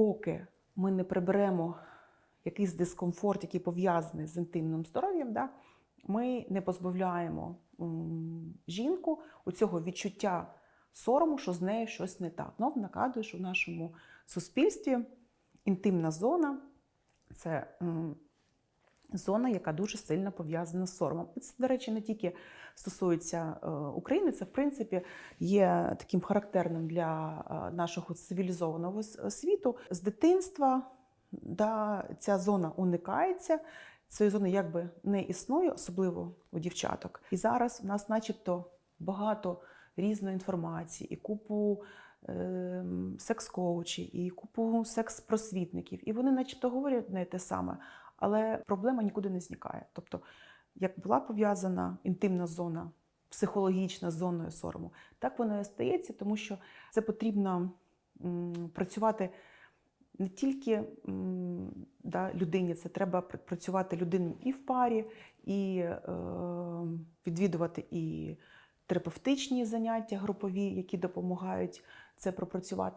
поки ми не приберемо якийсь дискомфорт, який пов'язаний з інтимним здоров'ям, да, ми не позбавляємо жінку у цього відчуття сорому, що з нею щось не так. Ну, нагадую, що в нашому суспільстві інтимна зона це зона, яка дуже сильно пов'язана з соромом. І Це, до речі, не тільки стосується е, України, це в принципі є таким характерним для е, нашого цивілізованого світу. З дитинства да, ця зона уникається. Цієї зони якби не існує, особливо у дівчаток. І зараз в нас, начебто, багато різної інформації, і купу е, секс-коучів, і купу секс-просвітників. І вони, начебто, говорять не те саме, але проблема нікуди не зникає. Тобто, як була пов'язана інтимна зона, психологічна з зоною сорому, так воно і остається, тому що це потрібно працювати не тільки да, людині, це треба працювати людині і в парі, і е, відвідувати і терапевтичні заняття групові, які допомагають це пропрацювати.